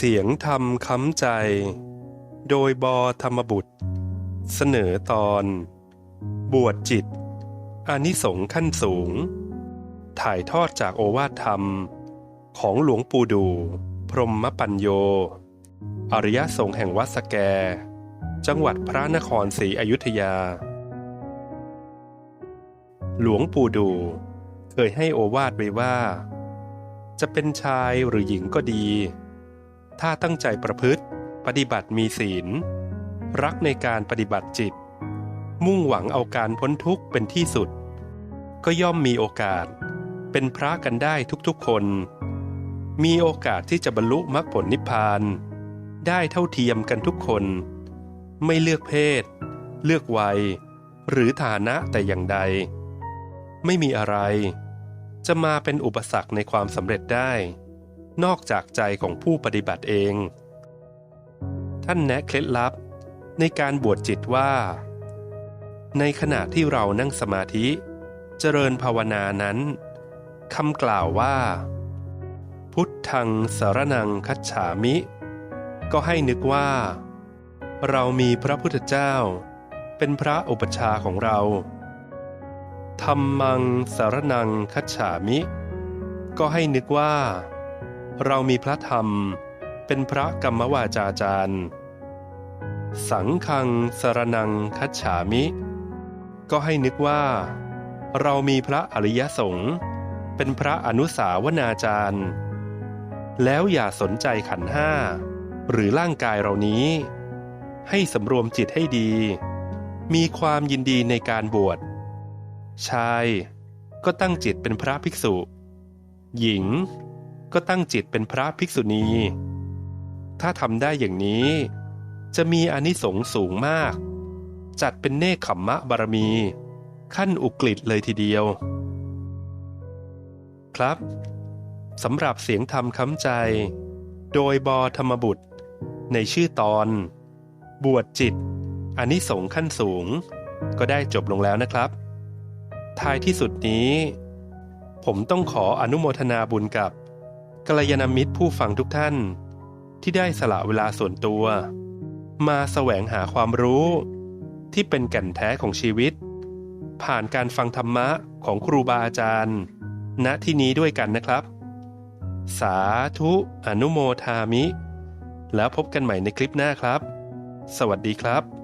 เสียงธรรมค้ำใจ โดยบอธรรมบุตร เสนอตอน บวชจิต อานิสงส์ขั้นสูง ถ่ายทอดจากโอวาทธรรม ของหลวงปู่ดู พรหมปัญโย อริยสงฆ์แห่งวัดสแก จังหวัดพระนครศรีอยุธยา หลวงปู่ดูเคยให้โอวาทไว้ว่า จะเป็นชายหรือหญิงก็ดี ถ้าตั้งใจประพฤติ ปฏิบัติมีศีล รักในการปฏิบัติจิต มุ่งหวังเอาการพ้นทุกข์เป็นที่สุด ก็ย่อมมีโอกาส เป็นพระกันได้ทุกๆคน มีโอกาสที่จะบรรลุมรรคผลนิพพาน ได้เท่าเทียมกันทุกคน ไม่เลือกเพศ เลือกวัย หรือฐานะแต่อย่างใด ไม่มีอะไร จะมาเป็นอุปสรรคในความสำเร็จได้ นอกจากใจของผู้ปฏิบัติเอง ท่านแนะเคล็ดลับในการบวชจิตว่า ในขณะที่เรานั่งสมาธิ เจริญภาวนานั้นคำกล่าวว่า พุทธังสารนังคัจฉามิ ก็ให้นึกว่า เรามีพระพุทธเจ้า เป็นพระอุปชาของเราธรรมังสารนังคัจฉามิ ก็ให้นึกว่า เรามีพระธรรม เป็นพระกรรมวาจาจารย์ สังฆังสารนังคัจฉามิ ก็ให้นึกว่า เรามีพระอริยสงฆ์เป็นพระอนุสาวนาจารย์ แล้วอย่าสนใจขันห้า หรือร่างกายเรานี้ ให้สำรวมจิตให้ดี มีความยินดีในการบวช ชายก็ตั้งจิตเป็นพระภิกษุ หญิง ก็ตั้งจิตเป็นพระภิกษุณี ถ้าทำได้อย่างนี้ จะมีอนิสงส์สูงมาก จัดเป็นเนคขมมะบารมี ขั้นอุกฤษเลยทีเดียว ครับสำหรับเสียงธรรมค้ำใจ โดยบอธรรมบุตร ในชื่อตอน บวชจิตอนิสงส์ขั้นสูง ก็ได้จบลงแล้วนะครับท้ายที่สุดนี้ ผมต้องขออนุโมทนาบุญกับ กัลยาณมิตรผู้ฟังทุกท่าน ที่ได้สละเวลาส่วนตัว มาแสวงหาความรู้ ที่เป็นแก่นแท้ของชีวิต ผ่านการฟังธรรมะของครูบาอาจารย์ ณที่นี้ด้วยกันนะครับ สาธุอนุโมทามิ แล้วพบกันใหม่ในคลิปหน้าครับ สวัสดีครับ